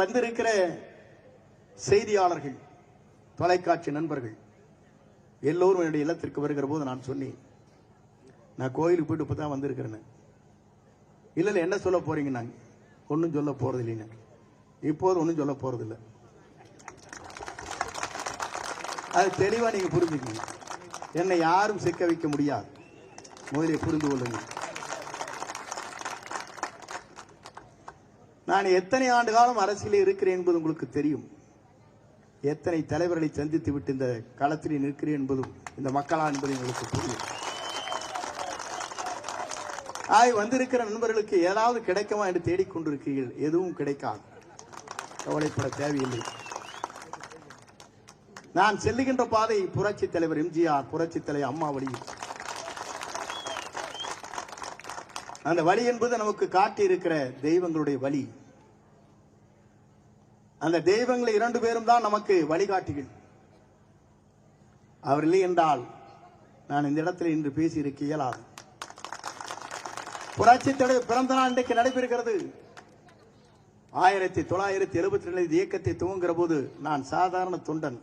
வந்திருக்கிற செய்தியாளர்கள் தொலைக்காட்சி நண்பர்கள் எல்லோரும் என்னுடைய இல்லத்திற்கு வருகிற போது நான் சொன்னேன் நான் கோயிலுக்கு போயிட்டு இப்போ தான் வந்திருக்கிறேன்னு. இல்லை இல்லை என்ன சொல்ல போறீங்க நாங்கள் ஒன்றும் சொல்ல போறது இல்லைன்னு இப்போது ஒன்றும் சொல்ல போறது இல்லை அது தெளிவாக நீங்கள் புரிஞ்சுக்கணும். என்னை யாரும் சிக்க வைக்க முடியாது. முதலில் புரிந்து கொள்ளுங்கள். நான் எத்தனை ஆண்டு காலம் அரசியலில் இருக்கிறேன் என்பது உங்களுக்கு தெரியும். எத்தனை தலைவர்களை சந்தித்து விட்டு இந்த களத்தில் நிற்கிறேன் என்பதும் இந்த மக்களா என்பது உங்களுக்கு புரியும் ஆய் வந்திருக்கிற நண்பர்களுக்கு ஏதாவது கிடைக்குமா என்று தேடிக்கொண்டிருக்கிறீர்கள். எதுவும் கிடைக்காது. கவலைப்பட தேவையில்லை. நான் செல்லுகின்ற பாதை புரட்சி தலைவர் எம்ஜிஆர் புரட்சி தலைவர் அம்மா வழி அந்த வழி என்பது நமக்கு காட்டி இருக்கிற தெய்வங்களுடைய வழி. அந்த தெய்வங்கள் இரண்டு பேரும் தான் நமக்கு வழிகாட்டிகள். அவர் இல்லை என்றால் நான் இந்த இடத்தில் இன்று பேசி இருக்க இயலாது புரட்சி தலைவர் பிறந்த நாள் இன்றைக்கு நடைபெறுகிறது. ஆயிரத்தி தொள்ளாயிரத்தி எழுபத்தி ரெண்டு இயக்கத்தை துவங்குகிற போது நான் சாதாரண தொண்டன்.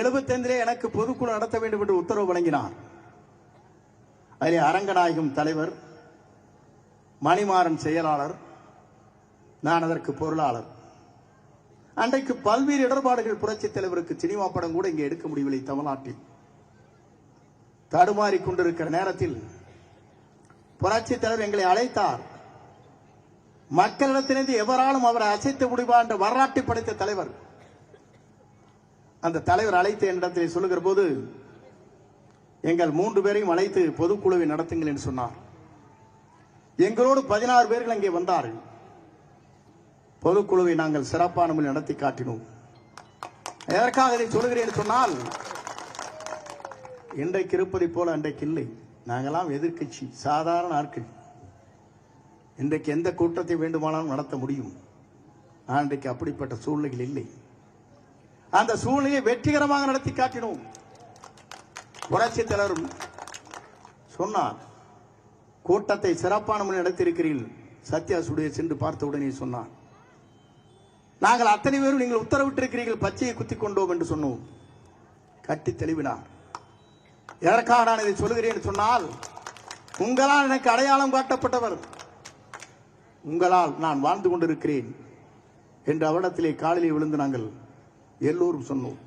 எழுபத்தைந்திலே எனக்கு பொதுக்குழு நடத்த வேண்டும் என்று உத்தரவு வழங்கினார். அதிலே அரங்கநாயகம் தலைவர் மணிமாறன் செயலாளர் நான் அதற்கு பொருளாளர். அன்றைக்கு பல்வேறு இடர்பாடுகள் புரட்சி தலைவருக்கு சினிமா படம் கூட இங்கே எடுக்க முடியவில்லை தமிழ்நாட்டில். தடுமாறி கொண்டிருக்கிற நேரத்தில் புரட்சி தலைவர் எங்களை அழைத்தார். மக்களிடத்திலிருந்து எவராலும் அவரை அசைத்து முடிவா என்ற வரலாற்றை படைத்த தலைவர். அந்த தலைவர் அழைத்து என்னிடத்தில் சொல்லுகிற போது எங்கள் மூன்று பேரையும் அழைத்து பொதுக்குழுவை நடத்துங்கள் என்று சொன்னார். எங்களோடு பதினாறு பேர்கள் அங்கே வந்தார்கள். பொதுக்குழுவை நாங்கள் சிறப்பான முறையில் நடத்தி காட்டினோம். எதற்காக இதை சொல்கிறேன் என்று சொன்னால் இன்றைக்கு இருப்பதை போல அன்றைக்கு இல்லை. நாங்கெல்லாம் எதிர்க்கட்சி சாதாரண ஆட்கள். இன்றைக்கு எந்த கூட்டத்தை வேண்டுமானாலும் நடத்த முடியும். ஆனால் இன்றைக்கு அப்படிப்பட்ட சூழ்நிலைகள் இல்லை. அந்த சூழ்நிலையை வெற்றிகரமாக நடத்தி காட்டினோம். புரட்சி தலைவரும் சொன்னார் கூட்டத்தை சிறப்பான முறையில் நடத்தியிருக்கிறீர்கள். சத்யா சுடைய சென்று பார்த்தவுடனே சொன்னார் நாங்கள் அத்தனை பேரும் நீங்கள் உத்தரவிட்டிருக்கிறீர்கள் பச்சையை குத்திக் கொண்டோம் என்று சொன்னோம். கட்டி தெளிவினார். எதற்காக நான் இதை சொல்லுகிறேன் என்று சொன்னால் உங்களால் எனக்கு அடையாளம் காட்டப்பட்டவர். உங்களால் நான் வாழ்ந்து கொண்டிருக்கிறேன் என்று அவரிடத்திலே காலிலே விழுந்து நாங்கள் எல்லோரும் சொன்னோம்.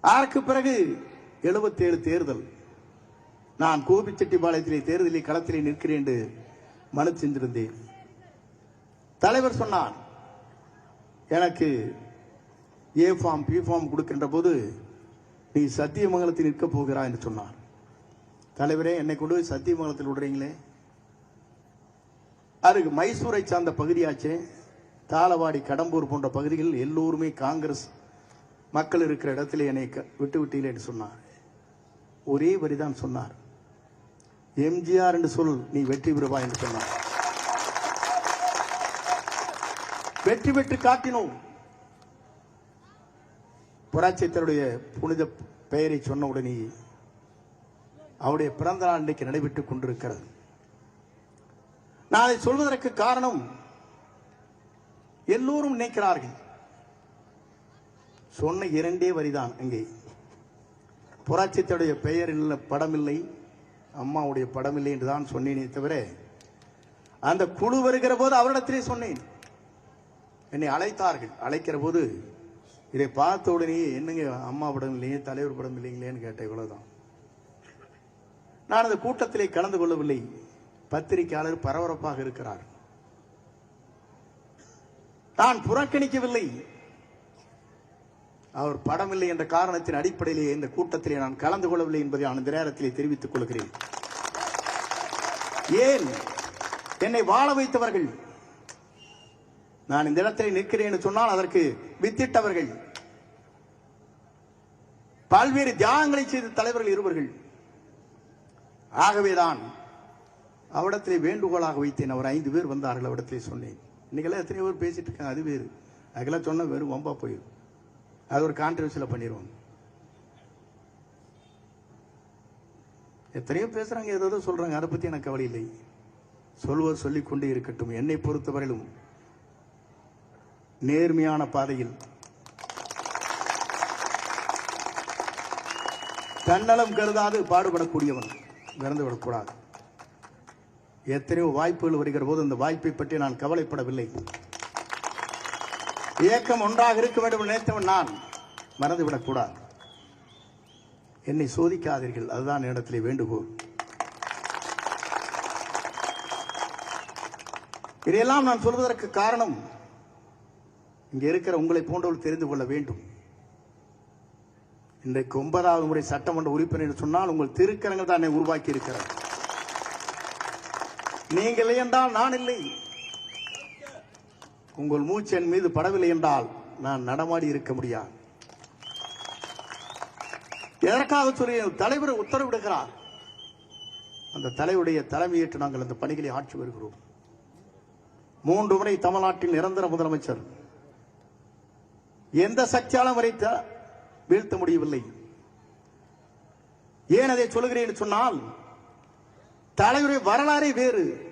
அதற்கு பிறகு 77 தேர்தல். நான் கோபிச்செட்டிப்பாளையத்திலே தேர்தலில் களத்திலே நிற்கிறேன் என்று மனு செஞ்சிருந்தேன் தலைவர் சொன்னார் எனக்கு ஏ ஃபார்ம் பி ஃபார்ம் கொடுக்கின்ற போது நீ சத்தியமங்கலத்தில் நிற்க போகிறா என்று சொன்னார். தலைவரே என்னை கொண்டு போய் சத்தியமங்கலத்தில் விடுறீங்களே? அருகு மைசூரை சார்ந்த பகுதியாச்சே தாளவாடி கடம்பூர் போன்ற பகுதிகள் எல்லோருமே காங்கிரஸ் மக்கள் இருக்கிற இடத்துல என்னை க- விட்டு விட்டீங்களே என்று சொன்னார். ஒரே வரிதான் சொன்னார். எம்ஜிஆர் என்று சொல் நீ வெற்றி பெறுவாய் என்று சொன்னார். வெற்றி பெற்று காட்டினோம். புராட்சியத்தருடைய புனித பெயரை சொன்ன உடனே அவருடைய பிறந்த நாள் இன்றைக்கு நடைபெற்றுக் கொண்டிருக்கிறது. நான் அதை சொல்வதற்கு காரணம் எல்லோரும் நினைக்கிறார்கள். சொன்ன இரண்டே வரிதான் இங்கே. புராட்சித்தருடைய பெயர் இல்லை படம் இல்லை அம்மாவுடைய படம் இல்லை என்று தான் சொன்னேனே தவிர அந்த குழு வருகிற போது அவரிடத்திலே சொன்னேன். என்னை அழைத்தார்கள். அழைக்கிற போது இதை பார்த்த உடனே என்னங்க அம்மா படம் இல்லையே தலைவர் படம் இல்லைங்களேன்னு கேட்டேன் இவ்வளவுதான். நான் அந்த கூட்டத்திலே கலந்து கொள்ளவில்லை. பத்திரிகையாளர் பரபரப்பாக இருக்கிறார். நான் புறக்கணிக்கவில்லை. அவர் படம் இல்லை என்ற காரணத்தின் அடிப்படையிலேயே இந்த கூட்டத்திலே நான் கலந்து கொள்ளவில்லை என்பதை நான் இந்த நேரத்திலே தெரிவித்துக் கொள்கிறேன். ஏன்? என்னை வாழ வைத்தவர்கள் நான் இந்த இடத்திலே நிற்கிறேன் சொன்னால் அதற்கு வித்திட்டவர்கள். பல்வேறு தியாகங்களை செய்த தலைவர்கள் இருவர்கள். ஆகவேதான் அவடத்திலே வேண்டுகோளாக வைத்தேன். அவர் ஐந்து பேர் வந்தார்கள் அவடத்திலே சொன்னேன். இன்னைக்கெல்லாம் எத்தனை பேர் பேசிட்டு இருக்காங்க. அது வேறு. அதுக்கெல்லாம் சொன்ன வெறும் வம்பா போயிடும் அது ஒரு கான்ட்ரவர்சியில் பண்ணிடுவாங்க எத்தனையோ பேசுறாங்க ஏதோ சொல்றாங்க. அதை பத்தி எனக்கு கவலை இல்லை. சொல்வர் சொல்லிக் கொண்டே இருக்கட்டும். என்னை பொறுத்தவரையிலும் நேர்மையான பாதையில். தன்னலம் கருதாது பாடுபடக்கூடியவன் மறந்து விடக்கூடாது. எத்தனையோ வாய்ப்புகள் வருகிற போது அந்த வாய்ப்பை பற்றி நான் கவலைப்படவில்லை. இயக்கம் ஒன்றாக இருக்க வேண்டும் நினைத்தவன் நான் மறந்துவிடக்கூடாது என்னை சோதிக்காதீர்கள் அதுதான் இடத்திலே வேண்டுகோள். இதையெல்லாம் நான் சொல்வதற்கு காரணம் இங்கே இருக்கிற உங்களை போன்றவர்கள் தெரிந்து கொள்ள வேண்டும். இன்றைக்கு ஒன்பதாவது முறை சட்டமன்ற உறுப்பினர் என்று சொன்னால் உங்கள் திருக்கரங்கள் தான் என்னை உருவாக்கி இருக்கிறார். நீங்கள் என்றால் நான் இல்லை. உங்கள் மூச்சு என் மீது படவில்லை என்றால் நான் நடமாடி இருக்க முடியாது. எதற்காக சொல்லி தலைவர் உத்தரவிடுகிறார்? அந்த தலைவருடைய தலைமையேற்று நாங்கள் அந்த பணிகளை ஆட்சி வருகிறோம். மூன்று முறை தமிழ்நாட்டின் நிரந்தர முதலமைச்சர் எந்த சக்தியாலும் வரைத்த வீழ்த்த முடியவில்லை. ஏன் அதை சொல்லுகிறேன் என்று சொன்னால் தலைவருடைய வரலாறே வேறு.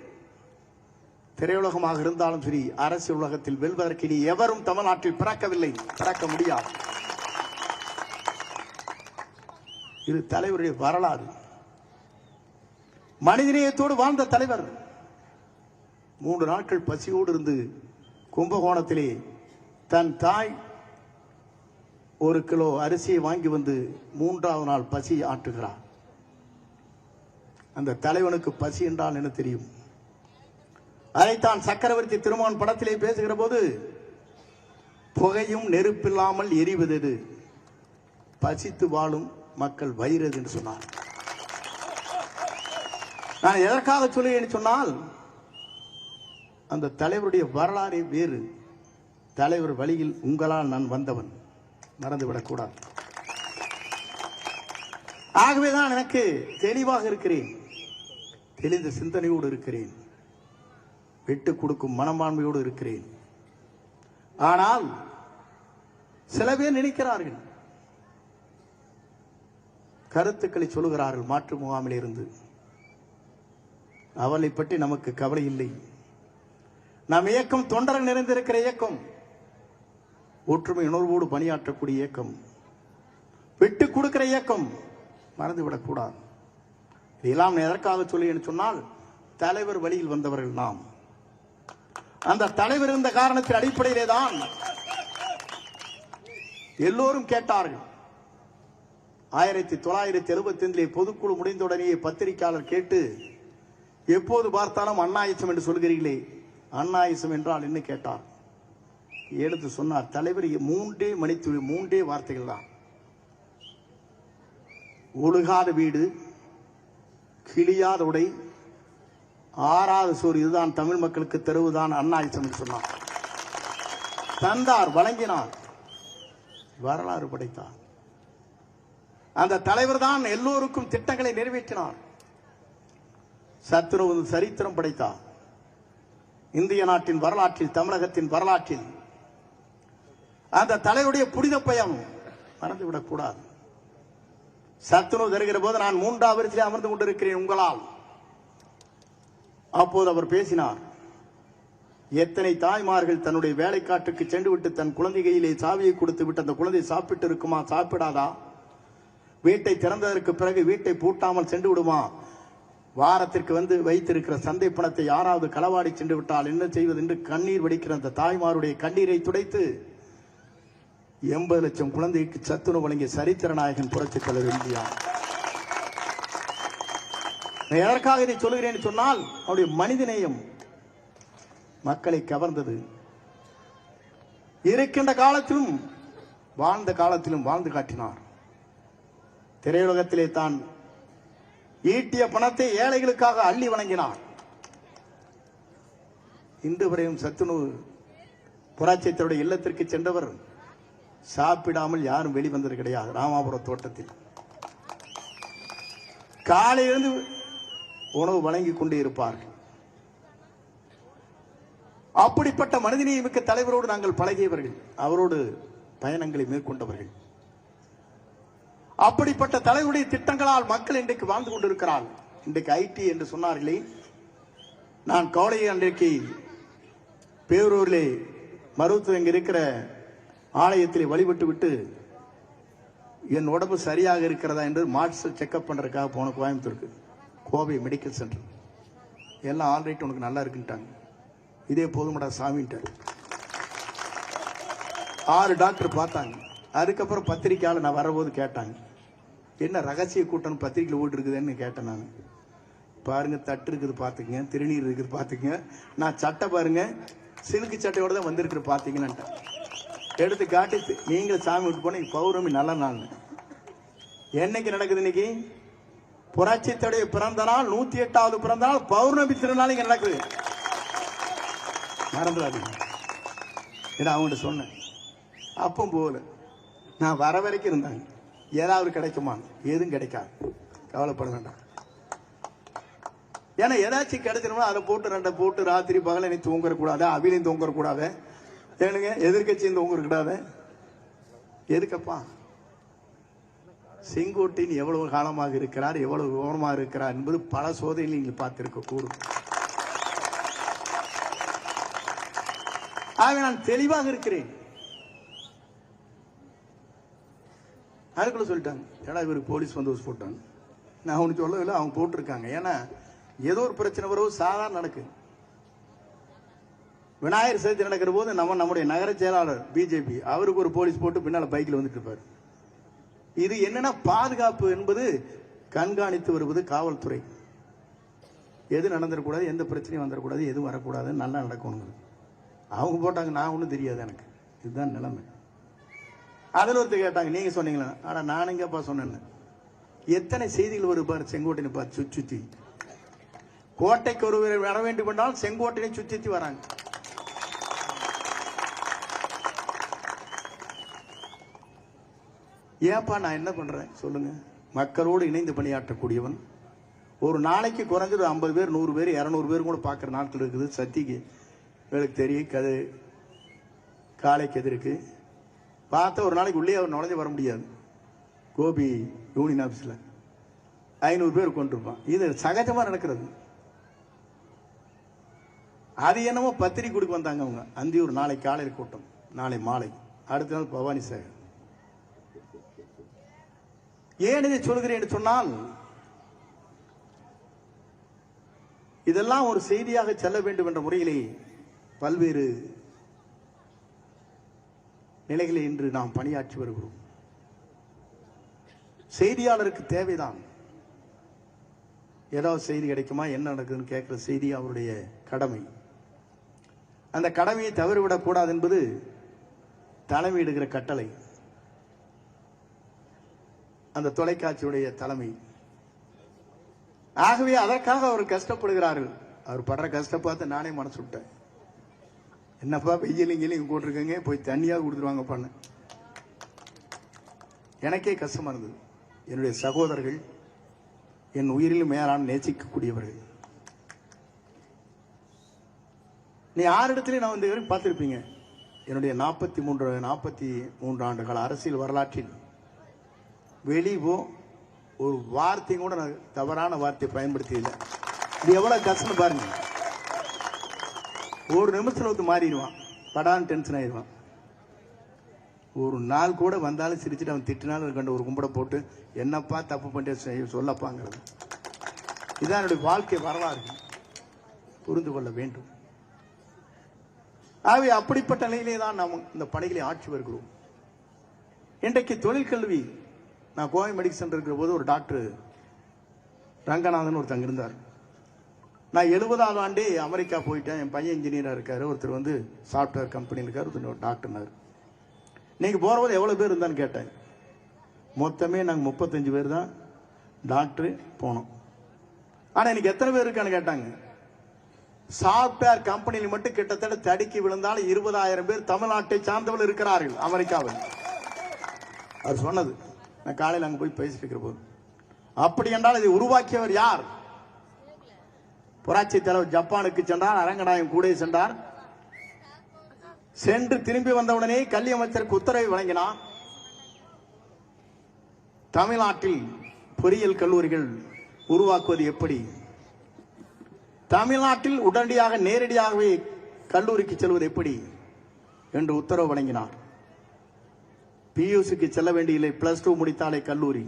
திரையுலகமாக இருந்தாலும் சரி அரசியல் உலகத்தில் வெல்வதற்கு இனி எவரும் தமிழ்நாட்டில் பிறக்கவில்லை. பிறக்க முடியாது. இது தலைவருடைய வரலாறு. மனிதநேயத்தோடு வாழ்ந்த தலைவர் மூன்று நாட்கள் பசியோடு இருந்து கும்பகோணத்திலே தன் தாய் ஒரு கிலோ அரிசியை வாங்கி வந்து மூன்றாவது நாள் பசி ஆட்டுகிறார். அந்த தலைவனுக்கு பசி என்றால் என்ன தெரியும்? அதைத்தான் சக்கரவர்த்தி திருமான் படத்திலே பேசுகிற போது புகையும் நெருப்பில்லாமல் எரிவதெது பசித்து வாழும் மக்கள் வயிறது என்று சொன்னார். நான் எதற்காக சொல்லுகிறேன் சொன்னால் அந்த தலைவருடைய வரலாறே வேறு. தலைவர் வழியில் உங்களால் நான் வந்தவன். மறந்துவிடக்கூடாது. ஆகவேதான் எனக்கு தெளிவாக இருக்கிறேன். தெளிந்த சிந்தனையோடு இருக்கிறேன். விட்டு கொடுக்கும் மனப்பான்மையோடு இருக்கிறேன். ஆனால் சில பேர் நினைக்கிறார்கள். கருத்துக்களை சொல்லுகிறார்கள் மாற்று முகாமில் இருந்து அவளை பற்றி நமக்கு கவலை இல்லை. நம் இயக்கம் தொண்டர்கள் நிறைந்திருக்கிற இயக்கம். ஒற்றுமை உணர்வோடு பணியாற்றக்கூடிய இயக்கம். விட்டு கொடுக்கிற இயக்கம் மறந்துவிடக்கூடாது இதெல்லாம் எதற்காக சொல்லி என்று சொன்னால் தலைவர் வழியில் வந்தவர்கள் நாம். அந்த தலைவர் இருந்த காரணத்தின் அடிப்படையிலே தான் எல்லோரும் கேட்டார்கள். ஆயிரத்தி தொள்ளாயிரத்தி எழுபத்தி ஐந்திலே பொதுக்குழு முடிந்தவுடனே பத்திரிகையாளர் கேட்டு எப்போது பார்த்தாலும் அண்ணாயிசம் என்று சொல்கிறீர்களே அண்ணாயிசம் என்றால் என்ன கேட்டார். எடுத்து சொன்னார் தலைவர் மூன்றே மணித்துளி மூன்றே வார்த்தைகள் தான். ஒழுகாத வீடு கிளியாத உடை ஆறாவது சோறு இதுதான் தமிழ் மக்களுக்கு தெருவுதான் அண்ணாயிசம் சொன்னார். தந்தார் வழங்கினார். வரலாறு படைத்தார். அந்த தலைவர் தான் எல்லோருக்கும் திட்டங்களை நிறைவேற்றினார். சத்துணவு சரித்திரம் படைத்தார். இந்திய நாட்டின் வரலாற்றில் தமிழகத்தின் வரலாற்றில் அந்த தலையுடைய புனித பயம் மறந்து விடக்கூடாது. சத்துணவு தருகிற போது நான் மூன்றாவது வரிசையில் அமர்ந்து கொண்டிருக்கிறேன் உங்களால். அப்போது அவர் பேசினார் எத்தனை தாய்மார்கள் தன்னுடைய வேலைக்காட்டுக்கு சென்று விட்டு தன் குழந்தை கையிலே சாவியை கொடுத்து விட்டு அந்த குழந்தை சாப்பிட்டு இருக்குமா சாப்பிடாதா? வீட்டை திறந்ததற்கு பிறகு வீட்டை பூட்டாமல் சென்று விடுமா? வாரத்திற்கு வந்து வைத்திருக்கிற சந்தை பணத்தை யாராவது களவாடி சென்று விட்டால் என்ன செய்வது? என்று கண்ணீர் வடிக்கிற அந்த தாய்மாருடைய கண்ணீரை துடைத்து எண்பது லட்சம் குழந்தைக்கு சத்துணவு வழங்கிய சரித்திரநாயகன் புரட்சித் தலைவர் இந்தியா நான் எதற்காக இதை சொல்கிறேன் சொன்னால் அவருடைய மனிதநேயம் மக்களை கவர்ந்தது. இருக்கின்ற காலத்திலும் வாழ்ந்த காலத்திலும் வாழ்ந்து காட்டினார். திரையுலகத்திலே தான் ஈட்டிய பணத்தை ஏழைகளுக்காக அள்ளி வழங்கினார் இன்று வரையும் சத்துணவு புராட்சியத்தருடைய இல்லத்திற்கு சென்றவர் சாப்பிடாமல் யாரும் வெளிவந்தது கிடையாது ராமாபுரம் தோட்டத்தில். காலையிலிருந்து உணவு வழங்கி கொண்டே இருப்பார்கள். அப்படிப்பட்ட மனிதநேயமிக்க தலைவரோடு நாங்கள் பழகியவர்கள். அவரோடு பயணங்களை மேற்கொண்டவர்கள். அப்படிப்பட்ட தலைவருடைய திட்டங்களால் மக்கள் இன்றைக்கு வாழ்ந்து கொண்டிருக்கிறார்கள். இன்றைக்கு ஐடி என்று சொன்னார்களே நான் கவலையை அன்றைக்கு பேரூரிலே மருத்துவ இங்க இருக்கிற ஆலயத்தில் வழிபட்டு விட்டு என் உடம்பு சரியாக இருக்கிறதா என்று மார்க்ஸ் செக்அப் பண்ணுறதுக்காக போன கோயம்புத்தூருக்கு கோவை மெடிக்கல் சென்டர் எல்லாம் ஆல்ரைட் உனக்கு நல்லா இருக்குன்ட்டாங்க. இதே போதுமடா சாமின்ட்டார். ஆறு டாக்டர் பார்த்தாங்க. அதுக்கப்புறம் பத்திரிக்கையால் நான் வரபோது கேட்டாங்க. என்ன ரகசிய கூட்டம் பத்திரிக்கையில் ஓட்டு இருக்குதுன்னு கேட்டேன் நான். பாருங்கள் தட்டு இருக்குது பார்த்துக்குங்க திருநீர் இருக்குது பார்த்துக்குங்க நான் சட்டை பாருங்கள் சிலுக்கு சட்டையோடு தான் வந்திருக்கிற பார்த்தீங்கன்னுட்டேன் எடுத்து காட்டி நீங்களும் சாமி விட்டு போன பௌர்ணமி நல்ல நாள். என்னைக்கு நடக்குது இன்னைக்கு? புரட்சித்தடைய பிறந்த நாள் நூத்தி எட்டாவது பிறந்த நாள் பௌர்ணமி திருநாள் இங்க நடக்குது. மறந்துடாதீங்க. ஏன்னா அவங்கள்ட்ட சொன்னேன். அப்போ போகல. நான் வர வரைக்கும் இருந்தாங்க ஏதாவது கிடைக்குமா? எதுவும் கிடைக்காது. கவலைப்பட வேண்டாம். ஏன்னா ஏதாச்சும் கிடைச்சிருமோ அதை போட்டு ரெண்டை போட்டு ராத்திரி பகல நீ தூங்கக்கூடாது அவிலையும் தூங்கக்கூடாது. ஏனுங்க ஏனுங்க இந்த தூங்குற கிடாத எதுக்கப்பா? செங்கோட்டின் எவ்வளவு காலமாக இருக்கிறார் எவ்வளவு விவரமாக இருக்கிறார் என்பது பல சோதனையில் நீங்கள் பார்த்திருக்க கூடும். ஆக நான் தெளிவாக இருக்கிறேன். அதுக்குள்ள சொல்லிட்டாங்க. ஏடா இவர் போலீஸ் பந்தோபஸ்து போட்டாங்க? நான் அவனுக்கு சொல்லவில்லை அவங்க போட்டிருக்காங்க. ஏன்னா ஏதோ ஒரு பிரச்சனை வரவு சாதாரண நடக்கு. விநாயகர் சதுர்த்தி நடக்கிற போது நம்ம நம்முடைய நகர செயலாளர் பிஜேபி அவருக்கு ஒரு போலீஸ் போட்டு பின்னால பைக்கில் வந்துட்டு இருப்பார் இது என்னன்னா பாதுகாப்பு என்பது கண்காணித்து வருவது காவல்துறை. எது நடந்துடக்கூடாது எந்த பிரச்சனையும் வந்துடக்கூடாது எதுவும் வரக்கூடாது நல்லா நடக்கணுங்கிறது. அவங்க போட்டாங்க நான் ஒன்றும் தெரியாது எனக்கு. இதுதான் நிலைமை. அதில் ஒருத்தர் கேட்டாங்க நீங்கள் சொன்னீங்களா ஆனால் நான் இங்கேப்பா சொன்னேன்னு. எத்தனை செய்திகள் ஒரு பாரு செங்கோட்டையை பார்த்து சுற்றி கோட்டைக்கு ஒருவர் வர வேண்டும் என்றால் செங்கோட்டையை சுற்றி வராங்க. ஏன்ப்பா நான் என்ன பண்ணுறேன் சொல்லுங்க. மக்களோடு இணைந்து பணியாற்றக்கூடியவன். ஒரு நாளைக்கு குறைஞ்சது ஐம்பது பேர் நூறு பேர் இரநூறு பேர் கூட பார்க்குற நாட்கள் இருக்குது. சத்திக்கு எனக்கு தெரியும் கது காலைக்கு எது பார்த்தா ஒரு நாளைக்கு உள்ளே அவர் நுழைஞ்சு வர முடியாது. கோபி யூனியன் ஆஃபீஸில் ஐநூறு பேர் கொண்டிருப்பான் இது சகஜமாக நடக்கிறது. அது என்னமோ பத்திரிக்கை கொடுக்க வந்தாங்க அவங்க. அந்தியூர் நாளை காலையில் கூட்டம் நாளை மாலை. அடுத்த நாள் பவானி சாகர். ஏன் இதை சொல்கிறேன் என்று சொன்னால் இதெல்லாம் ஒரு செய்தியாக செல்ல வேண்டும் என்ற முறையிலே பல்வேறு நிலைகளை இன்று நாம் பணியாற்றி வருகிறோம். செய்தியாளருக்கு தேவைதான். ஏதாவது செய்தி கிடைக்குமா என்ன நடக்குதுன்னு கேட்கிற செய்தி அவருடைய கடமை. அந்த கடமையை தவறிவிடக் கூடாது என்பது தலைமையிடுகிற கட்டளை. அந்த தொலைக்காட்சியுடைய தலைமை. ஆகவே அதற்காக அவர் கஷ்டப்படுகிறார்கள். அவர் படுற கஷ்டம் பார்த்து நானே மனசு விட்டேன். என்னப்பா வெயிலும் கீழையும் போட்டிருக்கங்க போய் தண்ணியாக கொடுத்துருவாங்க பண்ண எனக்கே கஷ்டமா இருந்தது. என்னுடைய சகோதரர்கள் என் உயிரிலும் மேலான நேசிக்கக்கூடியவர்கள். நீ ஆறு இடத்துலையும் நான் வந்து பார்த்துருப்பீங்க. என்னுடைய நாற்பத்தி மூன்று நாற்பத்தி மூன்று ஆண்டு கால அரசியல் வரலாற்றில். வெளிவோ ஒரு வார்த்தையும் கூட நான் தவறான வார்த்தையை பயன்படுத்தியதில்லை. இது எவ்வளோ கஷ்டம் பாருங்க. ஒரு நிமிஷத்தில் வந்து மாறிடுவான். படான்னு டென்ஷன் ஆயிடுவான். ஒரு நாள் கூட வந்தாலும் சிரிச்சுட்டு அவன் திட்டினாலும் கண்டு ஒரு கும்பிட போட்டு என்னப்பா தப்பு பண்ணிட்டு சொல்லப்பாங்கிறது. இதான் என்னுடைய வாழ்க்கை வரலாறு. புரிந்து கொள்ள வேண்டும். ஆகவே அப்படிப்பட்ட நிலையிலே தான் நாம் இந்த படைகளை ஆட்சி வருகிறோம் இன்றைக்கு தொழிற்கல்வி நான் கோவை மெடிக்கல் சென்டர் இருக்கிற போது ஒரு டாக்டர் ரங்கநாதன் ஒருத்தங்க இருந்தார் நான் எழுபதாவது ஆண்டே அமெரிக்கா போயிட்டேன். என் பையன் இன்ஜினியராக இருக்கார். ஒருத்தர் வந்து சாஃப்ட்வேர் கம்பெனியில் இருக்கார். ஒருத்தர் டாக்டர்னார் நீங்கள் போகிறபோது எவ்வளோ பேர் இருந்தான்னு கேட்டேன். மொத்தமே நாங்கள் முப்பத்தஞ்சு பேர் தான் டாக்டர் போனோம். ஆனால் எனக்கு எத்தனை பேர் இருக்கான்னு கேட்டாங்க. சாஃப்ட்வேர் கம்பெனியில் மட்டும் கிட்டத்தட்ட தடுக்கி விழுந்தாலும் இருபதாயிரம் பேர் தமிழ்நாட்டை சார்ந்தவர்கள் இருக்கிறார்கள். அமெரிக்காவில். அவர் சொன்னது. நான் காலையில் அங்கே போய் பேசிட்டு இருக்கிற போது. அப்படி என்றால் இதை உருவாக்கியவர் யார்? புராட்சி தலைவர் ஜப்பானுக்கு சென்றார் அரங்கநாயகம் கூட சென்றார். சென்று திரும்பி வந்தவுடனே கல்வி அமைச்சருக்கு உத்தரவை வழங்கினார். தமிழ்நாட்டில் பொறியியல் கல்லூரிகள் உருவாக்குவது எப்படி? தமிழ்நாட்டில் உடனடியாக நேரடியாகவே கல்லூரிக்கு செல்வது எப்படி? என்று உத்தரவு வழங்கினார். பியூசிக்கு செல்ல வேண்டியில்லை. பிளஸ் டூ முடித்தாலே கல்லூரி.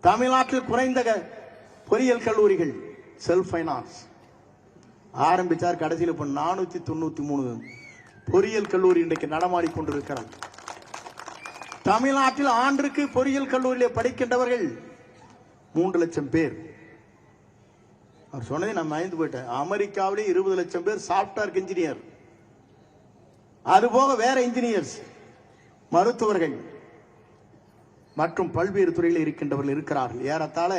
தமிழ்நாட்டில் குறைந்த பொறியியல் கல்லூரிகள் செல்ஃப் ஃபைனான்ஸ் ஆரம்பிச்சார் கடைசியில் இப்போ நானூற்றி தொண்ணூற்றி மூணு. பொறியியல் கல்லூரி இன்றைக்கு நடமாடி கொண்டிருக்கிறார். தமிழ்நாட்டில் ஆண்டுக்கு பொறியியல் கல்லூரியில் படிக்கின்றவர்கள் மூன்று லட்சம் பேர். அவர் சொன்னதை நான் மயந்து போயிட்டேன். அமெரிக்காவிலே இருபது லட்சம் பேர் சாப்ட்வேர் இன்ஜினியர் அதுபோக வேற இன்ஜினியர்ஸ் மருத்துவர்கள் மற்றும் பல்வேறு துறையில் இருக்கின்றவர்கள் இருக்கிறார்கள். ஏறத்தாழ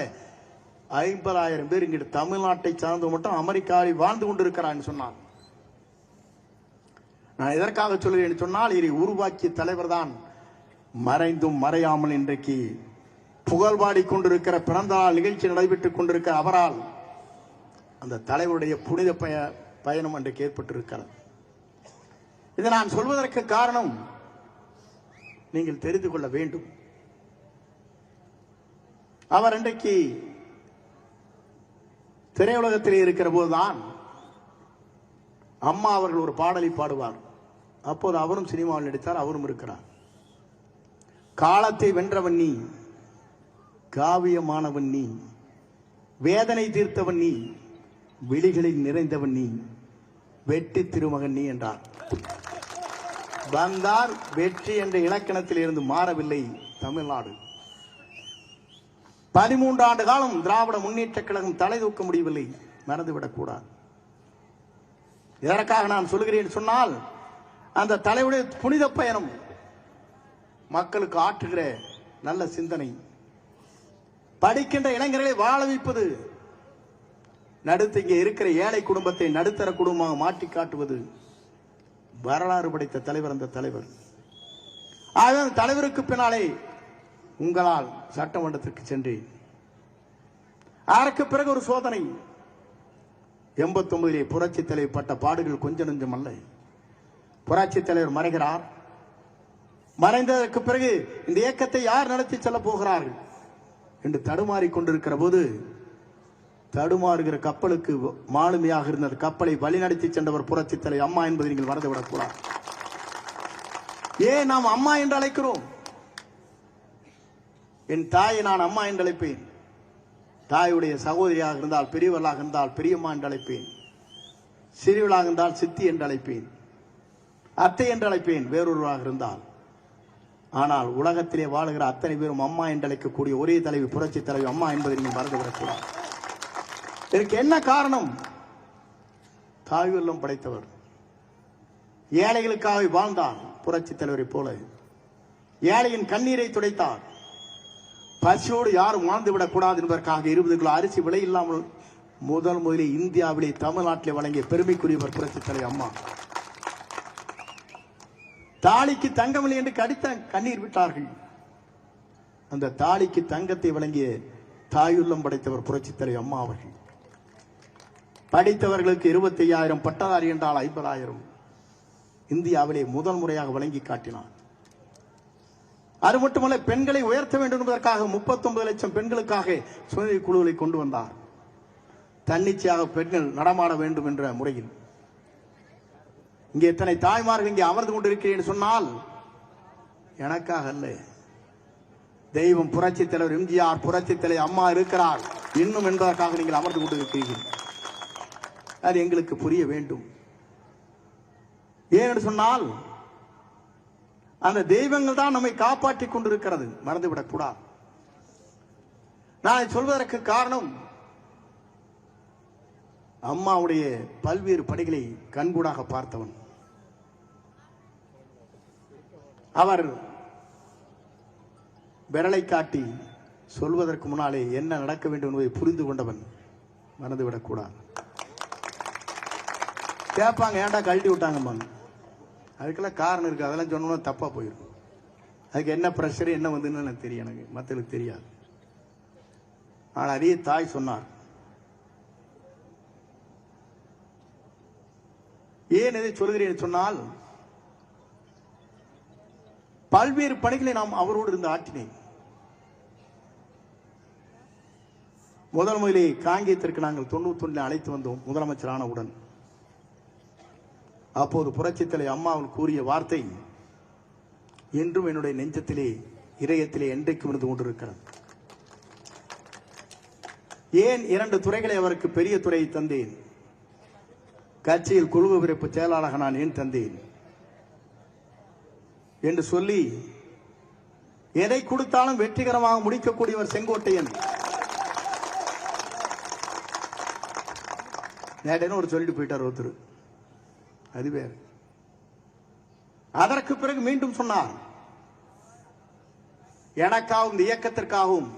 ஐம்பதாயிரம் பேர் இங்கிட்டு தமிழ்நாட்டை சார்ந்து மட்டும் அமெரிக்காவில் வாழ்ந்து கொண்டிருக்கிறான்னு சொன்னார் நான் எதற்காக சொல்கிறேன் சொன்னால் இதை உருவாக்கிய தலைவர் தான் மறைந்தும் மறையாமல் இன்றைக்கு புகழ்பாடி கொண்டிருக்கிற பிறந்த நாள் நிகழ்ச்சி நடைபெற்றுக் கொண்டிருக்கிற அவரால் அந்த தலைவருடைய புனித பய பயணம் அன்றைக்கு ஏற்பட்டிருக்கிறது. இதை நான் சொல்வதற்கு காரணம் நீங்கள் தெரிந்து கொள்ள வேண்டும். அவர் இன்றைக்கு திரையுலகத்தில் இருக்கிற போதுதான் அம்மா அவர்கள் ஒரு பாடலை பாடுவார். அப்போது அவரும் சினிமாவில் நடித்தார் அவரும் இருக்கிறார். காலத்தை வென்றவன் நீ காவியமானவன் நீ வேதனை தீர்த்தவன் நீ விழிகளில் நிறைந்தவன் நீ வெட்டி திருமகன் நீ என்றார். வந்தார் வெற்றி என்ற இலக்கணத்தில் இருந்து மாறவில்லை தமிழ்நாடு. பதிமூன்று ஆண்டு காலம் திராவிட முன்னேற்ற கழகம் தலை தூக்க முடியவில்லை மறந்துவிடக்கூடாது எதற்காக நான் சொல்கிறேன் சொன்னால் அந்த தலையுடைய புனித பயணம் மக்களுக்கு ஆற்றுகிற நல்ல சிந்தனை. படிக்கின்ற இளைஞர்களை வாழ வைப்பது நடுத்து இங்கே இருக்கிற ஏழை குடும்பத்தை நடுத்தர குடும்பமாக மாற்றி காட்டுவது வரலாறு படைத்த தலைவர் அந்த தலைவர். ஆகவே அந்த தலைவருக்கு பின்னாலே உங்களால் சட்டமன்றத்திற்கு சென்றேன் அதற்கு பிறகு ஒரு சோதனை. எண்பத்தி ஒன்பதிலே புரட்சி தலைவர் பட்ட பாடுகள் கொஞ்சம் நெஞ்சம் அல்ல. புரட்சி தலைவர் மறைகிறார். மறைந்ததற்கு பிறகு இந்த இயக்கத்தை யார் நடத்தி செல்ல போகிறார்கள்? என்று தடுமாறிக் கொண்டிருக்கிற போது தடுமாறுகிற கப்பலுக்கு மாலுமியாக இருந்த அந்த கப்பலை வழிநடத்தி சென்றவர் புரட்சி தலைவர் அம்மா என்பதை நீங்கள் மறந்துவிடக் கூடாது ஏன் நாம் அம்மா என்று அழைக்கிறோம்? என் தாயை நான் அம்மா என்று அழைப்பேன். தாயுடைய சகோதரியாக இருந்தால் பெரியவர்களாக இருந்தால் பெரியம்மா என்று அழைப்பேன். சிறியவளாக இருந்தால் சித்தி என்று அழைப்பேன். அத்தை என்று அழைப்பேன் வேறொருவராக இருந்தால். ஆனால் உலகத்திலே வாழுகிற அத்தனை பேரும் அம்மா என்று அழைக்கக்கூடிய ஒரே தலைவி புரட்சி தலைவி அம்மா என்பதை நீங்கள் மறந்துவிடக்கூடாது. இதற்கு என்ன காரணம்? தாய் உள்ளம் படைத்தவர். ஏழைகளுக்காக வாழ்ந்தார் புரட்சி தலைவரைப் போல. ஏழையின் கண்ணீரை துடைத்தார். பசியோடு யாரும் வாழ்ந்து விடக்கூடாது என்பதற்காக இருபது கிலோ அரிசி விலை இல்லாமல் முதல் முதலில் இந்தியாவிலே தமிழ்நாட்டிலே வழங்கிய பெருமைக்குரியவர் புரட்சி தலைவர் அம்மா. தாலிக்கு தங்கமில்லை என்று கடித்த கண்ணீர் விட்டார்கள். அந்த தாலிக்கு தங்கத்தை வழங்கிய தாயுள்ளம் படைத்தவர் புரட்சி அம்மா அவர்கள். படித்தவர்களுக்கு இருபத்தி ஐயாயிரம் பட்டதாரி என்றால் ஐம்பதாயிரம். இந்தியாவிலே முதல் முறையாக வழங்கி காட்டினார். அது மட்டுமல்ல பெண்களை உயர்த்த வேண்டும் என்பதற்காக 39 லட்சம் பெண்களுக்காக சுயநிதி குழுவை கொண்டு வந்தார். தன்னிச்சையாக பெண்கள் நடமாட வேண்டும் என்ற முறையில். இங்கே எத்தனை தாய்மார்கள் இங்கே அமர்ந்து கொண்டிருக்கிறேன் சொன்னால் எனக்காக அல்ல. தெய்வம் புரட்சி தலைவர் எம்ஜிஆர் புரட்சி தலைவர் அம்மா இருக்கிறார். இன்னும் என்பதற்காக நீங்கள் அமர்ந்து கொண்டிருக்கிறீர்கள். அது எங்களுக்கு புரிய வேண்டும். ஏன் சொன்னால் அந்த தெய்வங்கள் தான் நம்மை காப்பாற்றிக் கொண்டிருக்கிறது. மறந்துவிடக் கூடாது நான் சொல்வதற்கு காரணம் அம்மாவுடைய பல்வேறு பணிகளை கண்கூடாக பார்த்தவன். அவர் விரலை காட்டி சொல்வதற்கு முன்னாலே என்ன நடக்க வேண்டும் என்பதை புரிந்து கொண்டவன். மறந்துவிடக்கூடாது கேட்பாங்க ஏன்டா கழட்டி விட்டாங்கம்பாங்க. அதுக்கெல்லாம் காரணம் இருக்கு. அதெல்லாம் சொன்னோம்னா தப்பாக போயிடும் அதுக்கு என்ன ப்ரெஷர் என்ன வந்துன்னு எனக்கு தெரியும் எனக்கு. மற்றவங்களுக்கு தெரியாது. ஆனால் அதே தாய் சொன்னார். ஏன் எதை சொல்கிறேன்? சொன்னால் பல்வேறு பணிகளை நாம் அவரோடு இருந்து ஆற்றினேன். முதல் முதலே காங்கேயத்திற்கு நாங்கள் தொண்ணூத்தொன்னில் அழைத்து வந்தோம் முதலமைச்சரான உடன். அப்போது புரட்சித்தலை அம்மாவில் கூறிய வார்த்தை என்றும் என்னுடைய நெஞ்சத்திலே இதயத்திலே என்றைக்கும் இருந்து கொண்டிருக்கிறது. ஏன் இரண்டு துறைகளை அவருக்கு பெரிய துறையை தந்தேன்? கட்சியில் குழு விரைப்பு செயலாளராக நான் ஏன் தந்தேன்? என்று சொல்லி எதை கொடுத்தாலும் வெற்றிகரமாக முடிக்கக்கூடியவர் செங்கோட்டையன். நேட்டேன்னு ஒரு சொல்லிட்டு போயிட்டார் ஒருத்தர். அது வேறு. அதற்கு பிறகு மீண்டும் சொன்னார் எனக்காகவும் இந்த இயக்கத்திற்காகவும்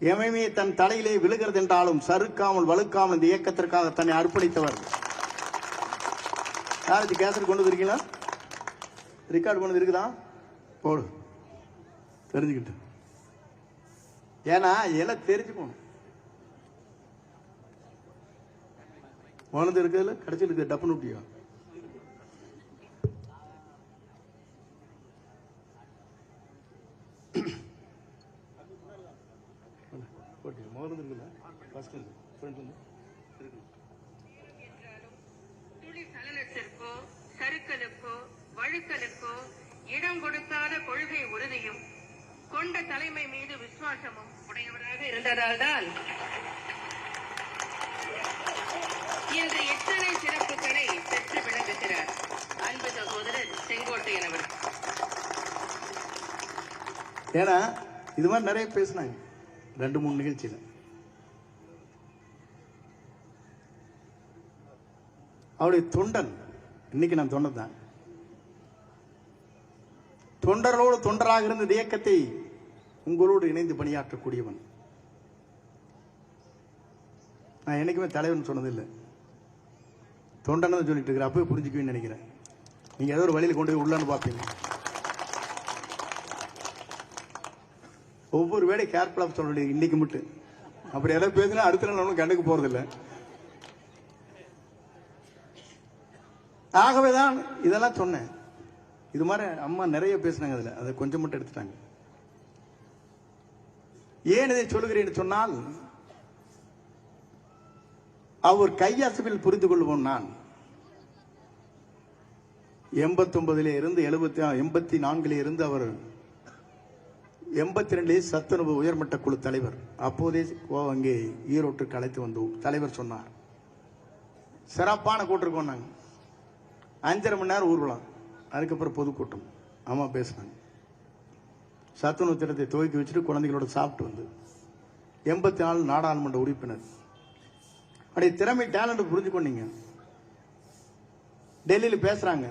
எமைமே தன் தலையிலே விழுகிறது என்றாலும் சறுக்காமல் வலுக்காமல் இந்த இயக்கத்திற்காக தன்னை அர்ப்பணித்தவர். யாராச்சும் கேசட் கொண்டு வந்திருக்கீங்களா? ரெக்கார்டு கொண்டு இருக்குதா போடு. தெரிஞ்சுக்கிட்டு. ஏன்னா எல்லாம் தெரிஞ்சு போகணும். உனது இருக்குதுல கடைசியில் இருக்கு டப்புன்னு விட்டியா? முதல்ல இருக்குல்ல ஃபர்ஸ்ட் ஃப்ரண்ட் வந்து துளி சலனத்திற்கோ சறுக்கலுக்கோ வழுக்கலுக்கோ இடம் கொடுக்காத கொள்கை உறுதியும் கொண்ட தலைமை மீது விசுவாசமும் உடையவராக இருந்ததால்தான் இன்று எத்தனை சிறப்புகளை பெற்று விளங்குகிறார்? அன்பு சகோதரர் செங்கோட்டையன் அவர் ஏன்னா இது மாதிரி நிறைய பேசினாங்க. ரெண்டு மூணு நிகழ்ச்சியில். அவருடைய தொண்டன் இன்னைக்கு நான் தொண்டன் தான். தொண்டரோடு தொண்டராக இருந்த இயக்கத்தை உங்களோடு இணைந்து பணியாற்றக்கூடியவன். நான் என்னைக்குமே தலைவன் சொன்னதில்லை. தொண்டன் சொல்லிட்டு இருக்கிற அப்பவே புரிஞ்சுக்குவேன்னு நினைக்கிறேன். நீங்க ஏதோ ஒரு வழியில் கொண்டு போய் உள்ளான்னு பார்ப்பீங்க. ஒவ்வொரு வேலையும் கேர்ஃபுல்லாக சொல்ல வேண்டியது இன்னைக்கு மட்டும். அப்படி யாராவது பேசினா அடுத்த நாள் ஒன்றும் கண்டுக்கு போறதில்ல. ஆகவே தான் இதெல்லாம் சொன்னேன். இது மாதிரி அம்மா நிறைய பேசினாங்க அதில். அதை கொஞ்சம் மட்டும் எடுத்துட்டாங்க. ஏன் இதை சொல்லுகிறேன்னு சொன்னால் அவர் கையசைவில் புரிந்து கொள்வோம் நான். எண்பத்தொன்பதுல இருந்து எழுபத்தி எண்பத்தி நான்கிலே இருந்து அவர் எண்பத்தி ரெண்டுலேயே சத்துணவு உயர்மட்ட குழு தலைவர். அப்போதே அங்கே ஈரோட்டுக்கு அழைத்து வந்தோம் தலைவர் சொன்னார். சிறப்பான கூட்டிருக்கோம் நாங்கள் அஞ்சரை மணி நேரம் ஊர்வலம். அதுக்கப்புறம் பொதுக்கூட்டம். ஆமாம் பேசினாங்க. சத்துணவு திட்டத்தை துவக்கி வச்சுட்டு குழந்தைகளோட சாப்பிட்டு வந்து எண்பத்தி நாலு நாடாளுமன்ற உறுப்பினர். அப்படியே திறமை டேலண்ட் புரிஞ்சுக்கொண்டீங்க. டெல்லியில் பேசுறாங்க.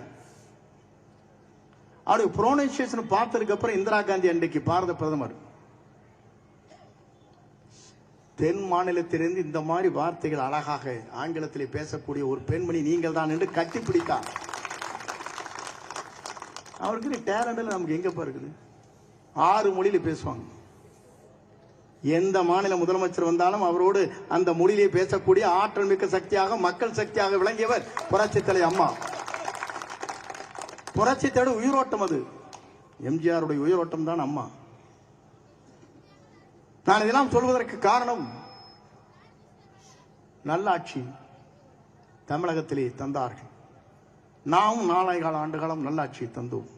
அவருடைய ப்ரோனன்சியேஷன் பார்த்ததுக்கப்புறம் இந்திரா காந்தி அன்றைக்கு பாரத பிரதமர். தென் மாநிலத்திலிருந்து இந்த மாதிரி வார்த்தைகள் அழகாக ஆங்கிலத்தில் பேசக்கூடிய ஒரு பெண்மணி நீங்கள் தான் என்று கட்டிப்பிடித்தார் அவருக்கு டேலண்ட் நமக்கு எங்கப்பா இருக்குது? ஆறு மொழியில் பேசுவாங்க. எந்த மாநில முதலமைச்சர் வந்தாலும் அவரோடு அந்த மொழியிலே பேசக்கூடிய ஆற்றல் மிக்க சக்தியாக மக்கள் சக்தியாக விளங்கியவர் புரட்சி தலை அம்மா. புரட்சி தேடு உயிரோட்டம் அது. எம்ஜிஆருடைய உயிரோட்டம் தான் அம்மா. நான் இதெல்லாம் சொல்வதற்கு காரணம் நல்லாட்சி தமிழகத்திலே தந்தார்கள். நாமும் நாலாயிரம் ஆண்டு காலம் நல்லாட்சி தந்தோம்.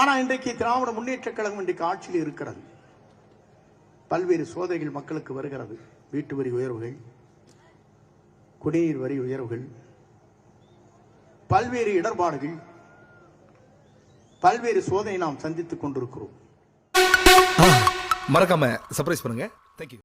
ஆனால் இன்றைக்கு திராவிட முன்னேற்ற கழகம் இன்றைக்கு ஆட்சியில் இருக்கிறது. பல்வேறு சோதனைகள் மக்களுக்கு வருகிறது. வீட்டு வரி உயர்வுகள் குடிநீர் வரி உயர்வுகள் பல்வேறு இடர்பாடுகள் பல்வேறு சோதனை நாம் சந்தித்துக் கொண்டிருக்கிறோம். மறக்காம சர்ப்ரைஸ் பண்ணுங்க. தேங்க்யூ